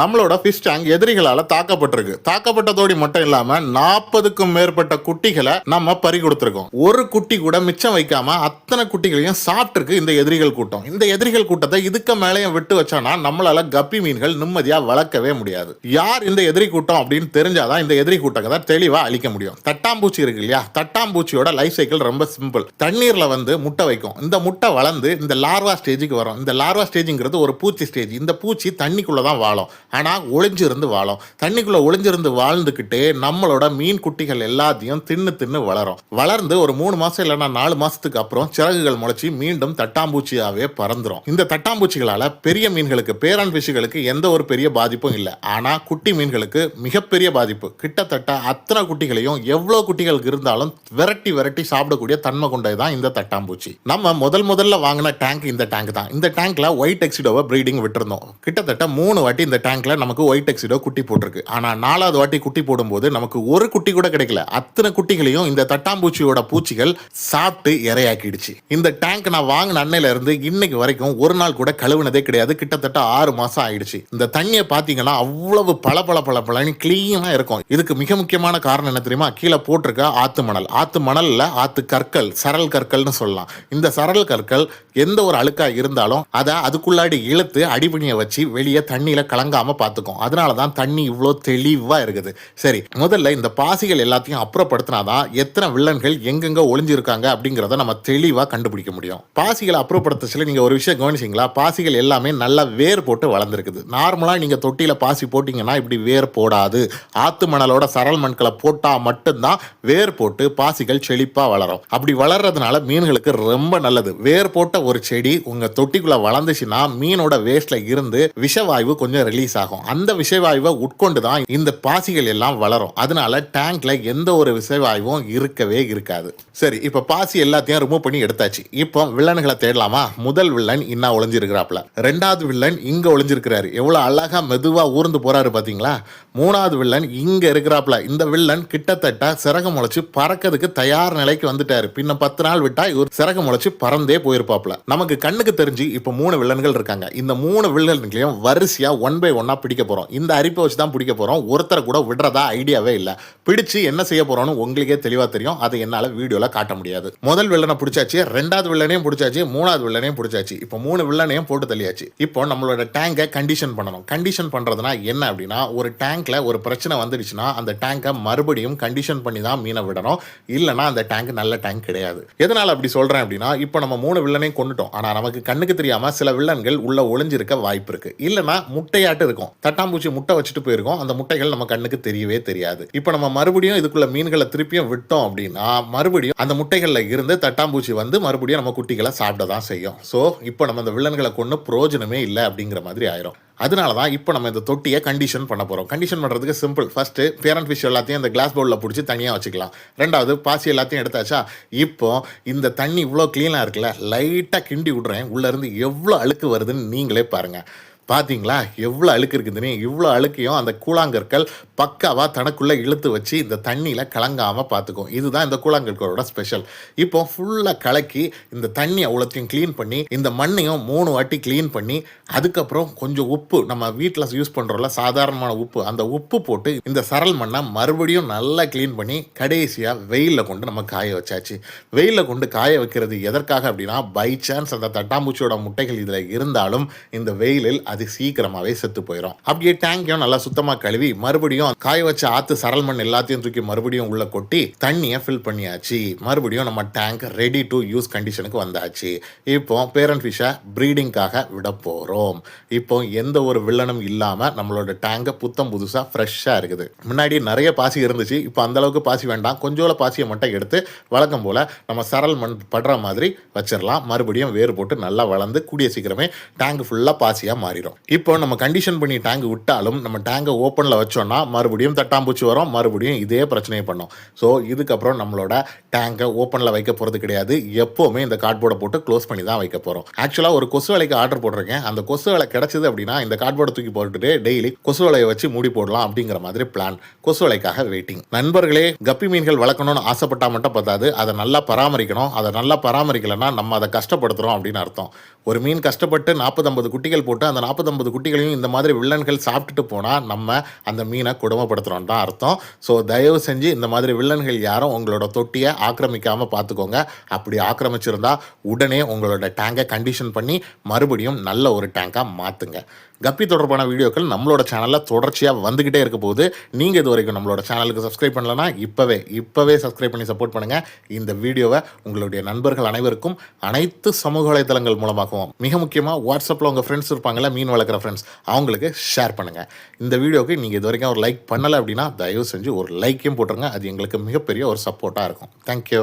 நம்மளோட fish tank எதிரிகளால் தாக்கப்பட்டிருக்கு. தாக்கப்பட்டதோடு மட்டும் இல்லாமல் நாற்பதுக்கும் மேற்பட்ட குட்டிகளை நம்ம பறி கொடுத்துருக்கோம். ஒரு குட்டி கூட மிச்சம் வைக்காம அத்தனை குட்டிகளையும் சாப்பிட்டுருக்கு இந்த எதிரிகள் கூட்டம். இந்த எதிரிகள் கூட்டத்தை இதுக்கு மேலேயும் விட்டு வச்சோம்னா நம்மளால கப்பி மீன்கள் நிம்மதியாக வளர்க்கவே முடியாது. யார் இந்த எதிரி கூட்டம் அப்படின்னு தெரிஞ்சாதான் இந்த எதிரி கூட்டத்தை தெளிவாக அழிக்க முடியும். தட்டாம்பூச்சி இருக்கு இல்லையா? தட்டாம்பூச்சியோட லைஃப் சைக்கிள் ரொம்ப சிம்பிள் தண்ணீரில் வந்து முட்டை வைக்கும். இந்த முட்டை வளர்ந்து இந்த லார்வா ஸ்டேஜுக்கு வரும். இந்த லார்வா ஸ்டேஜுங்கிறது ஒரு பூச்சி ஸ்டேஜ் இந்த பூச்சி தண்ணிக்குள்ளே தான் வாழும். ஆனா ஒளிஞ்சிருந்து வாழும். தண்ணிக்குள்ள ஒளிஞ்சிருந்து வாழ்ந்துக்கிட்டு நம்மளோட மீன் குட்டிகள் எல்லாத்தையும் தின்னு தின்னு வளரும். வளர்ந்து ஒரு மூணு மாசம் இல்லைன்னா நாலு மாசத்துக்கு அப்புறம் சிறகுகள் முளைச்சி மீண்டும் தட்டாம்பூச்சியாவே பறந்துரும். இந்த தட்டாம்பூச்சிகளால பெரிய மீன்களுக்கு பேரன் ஃபிஷ்களுக்கு எந்த ஒரு பெரிய பாதிப்பும் இல்லை. ஆனா குட்டி மீன்களுக்கு மிகப்பெரிய பாதிப்பு. கிட்டத்தட்ட அத்தனை குட்டிகளையும் எவ்வளோ குட்டிகளுக்கு இருந்தாலும் விரட்டி விரட்டி சாப்பிடக்கூடிய தன்மை கொண்டது தான் இந்த தட்டாம்பூச்சி. நம்ம முதல் முதல்ல வாங்கின டேங்க் இந்த டேங்க் தான். இந்த டேங்க்ல ஒயிட் எக்ஸிடோவை ப்ரீடிங் விட்டுருந்தோம். கிட்டத்தட்ட மூணு வாட்டி இந்த டேங்க் டேங்க்ல நமக்கு ஒயிட் எக்ஸிடோ குட்டி போட்டிருக்கு. ஆனா நாலாவது வாட்டி குட்டி போடும்போது நமக்கு ஒரு குட்டி கூட கிடைக்கல. அத்தனை குட்டிகளையும் இந்த தட்டாம்பூச்சியோட பூச்சிகள் சாப்பிட்டு இரையாக்கிடுச்சு. இந்த டேங்க் நான் வாங்கின அன்னையில இருந்து இன்னைக்கு வரைக்கும் ஒரு நாள் கூட கழுவுனதே கிடையாது. கிட்டத்தட்ட ஆறு மாசம் ஆயிடுச்சு. இந்த தண்ணியை பாத்தீங்கன்னா அவ்வளவு பல பல பல பலன்னு கிளீனா இருக்கும். இதுக்கு மிக முக்கியமான காரணம் என்ன தெரியுமா? கீழே போட்டிருக்க ஆத்து மணல். ஆத்து மணல்ல ஆத்து கற்கள் சரல் கற்கள்னு சொல்லலாம். இந்த சரல் கற்கள் எந்த ஒரு அழுக்கா இருந்தாலும் அதை அதுக்குள்ளாடி இழுத்து அடிபணியை வச்சு வெளியே தண்ணியில பார்த்துக்கும். அதனால தான் தண்ணி இவ்வளோ தெளிவாக இருக்குது. சரி முதல்ல இந்த பாசிகள் எல்லாத்தையும் அப்புறப்படுத்தினாதான் எத்தனை வில்லன்கள் எங்கெங்க ஒளிஞ்சிருக்காங்க அப்படிங்கிறத நம்ம தெளிவாக கண்டுபிடிக்க முடியும். பாசிகளை அப்புறப்படுத்தச்சில நீங்கள் ஒரு விஷயம் கவனிச்சிங்களா? பாசிகள் எல்லாமே நல்லா வேர் போட்டு வளர்ந்துருக்குது. நார்மலாக நீங்கள் தொட்டியில் பாசி போட்டிங்கன்னா இப்படி வேர் போடாது. ஆத்து மணலோட சரல் மண்களை போட்டால் மட்டும்தான் வேர் போட்டு பாசிகள் செழிப்பாக வளரும். அப்படி வளர்றதுனால மீன்களுக்கு ரொம்ப நல்லது. வேர் போட்ட ஒரு செடி உங்கள் தொட்டிக்குள்ளே வளர்ந்துச்சுன்னா மீனோட வேஸ்ட்டில் இருந்து விஷவாயு கொஞ்சம் ரிலீஸ் ஆகும் அந்த விஷவாயுவை உட்கொண்டு தான் இந்த பாசிகள் எல்லாம் வளரும். அதனால டேங்க்ல எந்த ஒரு விஷவாயுவும் இருக்கவே இருக்காது. சரி இப்ப பாசி எல்லாத்தையும் ரிமூவ் பண்ணி எடுத்தாச்சு. இப்போ வில்லன்களை தேடலாமா? முதல் வில்லன் இன்னா ஒளிஞ்சிருக்கிறாப்ல ரெண்டாவது வில்லன் இங்க ஒளிஞ்சிருக்கிறாரு. எவ்வளவு அழகா மெதுவா ஊர்ந்து போறாரு பாத்தீங்களா? மூணாவது வில்லன் இங்க இருக்கிறாப்ல இந்த வில்லன் கிட்டத்தட்ட சிறகு முளைச்சு பறக்கிறதுக்கு தயார் நிலைக்கு வந்துட்டாரு. பின்ன பத்து நாள் விட்டா இவர் சிறகு முளைச்சு பறந்தே போயிருப்பாப்ல நமக்கு கண்ணுக்கு தெரிஞ்சு இப்ப மூணு வில்லன்கள் இருக்காங்க. இந்த மூணு வில்லன்களையும் வரிசையா ஒன் பை ஒன்றா பிடிக்க போறோம். இந்த அரிப்பை வச்சு தான் பிடிக்க போறோம். ஒருத்தரை கூட விடுறதா ஐடியாவே இல்லை. பிடிச்சு என்ன செய்ய போறோம்னு உங்களுக்கே தெளிவா தெரியும். அதை என்னால வீடியோல காட்ட முடியாது. முதல் வில்லனை பிடிச்சாச்சு ரெண்டாவது வில்லனையும் பிடிச்சாச்சு மூணாவது வில்லனையும் பிடிச்சாச்சு. இப்போ மூணு வில்லனையும் போட்டு தள்ளியாச்சு. இப்போ நம்மளோட டேங்கை கண்டிஷன் பண்ணணும். கண்டிஷன் பண்றதுனா என்ன அப்படின்னா ஒரு டேங்க்ல ஒரு பிரச்சனை வந்துடுச்சுன்னா அந்த டேங்கை மறுபடியும் கண்டிஷன் பண்ணி தான் மீனை விடணும். இல்லைன்னா அந்த டேங்க் நல்ல டேங்க் கிடையாது. எதனால் அப்படி சொல்றேன் அப்படின்னா இப்போ நம்ம மூணு வில்லனையும் கொண்டுட்டோம். ஆனா நமக்கு கண்ணுக்கு தெரியாமல் சில வில்லன்கள் உள்ள ஒளிஞ்சிருக்க வாய்ப்பு இருக்கு. இல்லைன்னா முட்டையாட்டு இருக்கும் தட்டாம்பூச்சி முட்டை வச்சுட்டு போயிருக்கோம். அந்த முட்டைகள் நம்ம கண்ணுக்கு தெரியவே தெரியாது. இப்போ நம்ம மறுபடியும் இதுக்குள்ள மீன்களை திருப்பியும் விட்டோம் அப்படின்னா மறுபடியும் அந்த முட்டைகளில் இருந்து தட்டாம்பூச்சி வந்து மறுபடியும் நம்ம குட்டிகளை சாப்பிட தான் செய்யும். ஸோ இப்போ நம்ம அந்த வில்லன்களை கொண்டு பிரயோஜனமே இல்லை அப்படிங்கிற மாதிரி ஆயிரும். அதனால தான் இப்போ நம்ம இந்த தொட்டியை கண்டிஷன் பண்ண போகிறோம் கண்டிஷன் பண்ணுறதுக்கு சிம்பிள் ஃபஸ்ட்டு பேரண்ட் ஃபிஷ் எல்லாத்தையும் இந்த கிளாஸ் பவுலில் பிடிச்சி தனியாக வச்சுக்கலாம். ரெண்டாவது பாசி எல்லாத்தையும் எடுத்தாச்சா இப்போ இந்த தண்ணி இவ்வளோ க்ளீனாக இருக்குல்ல லைட்டாக கிண்டி விட்றேன். உள்ளேருந்து எவ்வளோ அழுக்கு வருதுன்னு நீங்களே பாருங்கள் பார்த்தீங்களா எவ்வளோ அழுக்கு இருக்குதுன்னு இவ்வளோ அழுக்கையும் அந்த கூழாங்கற்கள் பக்காவாக தனக்குள்ளே இழுத்து வச்சு இந்த தண்ணியில் கலங்காமல் பார்த்துக்கும் இதுதான் இந்த கூழாங்கற்களோட ஸ்பெஷல் இப்போ ஃபுல்லாக கலக்கி இந்த தண்ணி அவ்வளோத்தையும் க்ளீன் பண்ணி இந்த மண்ணையும் மூணு வாட்டி க்ளீன் பண்ணி அதுக்கப்புறம் கொஞ்சம் உப்பு நம்ம வீட்டில் யூஸ் பண்ணுறோம்ல சாதாரணமான உப்பு அந்த உப்பு போட்டு இந்த சரல் மண்ணை மறுபடியும் நல்லா க்ளீன் பண்ணி கடைசியாக வெயிலில் கொண்டு நம்ம காய வச்சாச்சு. வெயிலில் கொண்டு காய வைக்கிறது எதற்காக அப்படின்னா பை சான்ஸ் அந்த தட்டாம்பூச்சியோட முட்டைகள் இதில் இருந்தாலும் இந்த வெயிலில் அது சீக்கிரமாகவே செத்து போயிடும் அப்படியே டேங்கையும் நல்லா சுத்தமாக கழுவி மறுபடியும் காய வச்ச ஆற்று சரல் மண் எல்லாத்தையும் தூக்கி மறுபடியும் உள்ள கொட்டி தண்ணியை ஃபில் பண்ணியாச்சு. மறுபடியும் நம்ம டேங்க் ரெடி டு யூஸ் கண்டிஷனுக்கு வந்தாச்சு. இப்போ பேரண்ட் ஃபிஷ்ஷை ப்ரீடிங்காக விட போகிறோம் இப்போ எந்த ஒரு வில்லனும் இல்லாமல் நம்மளோட டேங்கை புத்தம் புதுசாக ஃப்ரெஷ்ஷாக இருக்குது. முன்னாடி நிறைய பாசி இருந்துச்சு. இப்போ அந்த அளவுக்கு பாசி வேண்டாம். கொஞ்சோல பாசியை மட்டும் எடுத்து வழக்கம் போல் நம்ம சரல் மண் படுற மாதிரி வச்சிடலாம் மறுபடியும் வேர் போட்டு நல்லா வளர்ந்து கூடிய சீக்கிரமே டேங்க் ஃபுல்லாக பாசியாக மாறிடும். இப்போ நம்ம கண்டிஷன் பண்ணி டேங்க் விட்டாலும் நம்ம டேங்கை ஓப்பனில் வச்சோம்னா மறுபடியும் தட்டாம்பூச்சி வரும் மறுபடியும் இதே பிரச்சனையை பண்ணும். ஸோ இதுக்கப்புறம் நம்மளோட டேங்கை ஓப்பனில் வைக்க போகிறது கிடையாது. எப்போவுமே இந்த கார்ட்போர்டை போட்டு க்ளோஸ் பண்ணி தான் வைக்க போகிறோம் ஆக்சுவலாக ஒரு கொசு வலைக்கு ஆர்டர் போட்டிருக்கேன். அந்த கொசு வலை கிடச்சிது அப்படின்னா இந்த கார்ட்போர்டை தூக்கி போட்டுட்டு டெய்லி கொசு வலையை வச்சு மூடி போடலாம் அப்படிங்கிற மாதிரி பிளான் கொசு வலைக்காக வெயிட்டிங் நண்பர்களே கப்பி மீன்கள் வளர்க்கணும்னு ஆசைப்பட்டா மட்டும் பத்தாது. அதை நல்லா பராமரிக்கணும். அதை நல்லா பராமரிக்கலைன்னா நம்ம அதை கஷ்டப்படுத்துகிறோம் அப்படின்னு அர்த்தம். ஒரு மீன் கஷ்டப்பட்டு நாற்பத்தம்பது குட்டிகள் போட்டு அந்த நாற்பத்தம்பது குட்டிகளையும் இந்த மாதிரி வில்லன்கள் சாப்பிட்டுட்டு போனால் நம்ம அந்த மீனை கொடுமைப்படுத்துகிறோம் தான் அர்த்தம். ஸோ தயவு செஞ்சு இந்த மாதிரி வில்லன்கள் யாரும் உங்களோட தொட்டியை ஆக்கிரமிக்காமல் பார்த்துக்கோங்க. அப்படி ஆக்கிரமிச்சிருந்தா உடனே உங்களோட டேங்கை கண்டிஷன் பண்ணி மறுபடியும் நல்ல ஒரு டேங்காக மாற்றுங்க கப்பி தொடர்பான வீடியோக்கள் நம்மளோட சேனலில் தொடர்ச்சியாக வந்துக்கிட்டே இருக்க போகுது. நீங்கள் இது வரைக்கும் நம்மளோட சேனலுக்கு சப்ஸ்கிரைப் பண்ணலன்னா இப்போவே இப்போவே சப்ஸ்கிரைப் பண்ணி சப்போர்ட் பண்ணுங்கள் இந்த வீடியோவை உங்களுடைய நண்பர்கள் அனைவருக்கும் அனைத்து சமூக வலைத்தளங்கள் மூலமாகவும் மிக முக்கியமாக வாட்ஸ்அப்பில் உங்கள் ஃப்ரெண்ட்ஸ் இருப்பாங்கள்ல மீன் வளர்க்குற ஃப்ரெண்ட்ஸ் அவங்களுக்கு ஷேர் பண்ணுங்கள் இந்த வீடியோக்கு நீங்கள் இது வரைக்கும் ஒரு லைக் பண்ணலை அப்படின்னா தயவு செஞ்சு ஒரு லைக்கையும் போட்டுருங்க. அது எங்களுக்கு மிகப்பெரிய ஒரு சப்போர்ட்டாக இருக்கும். தேங்க்யூ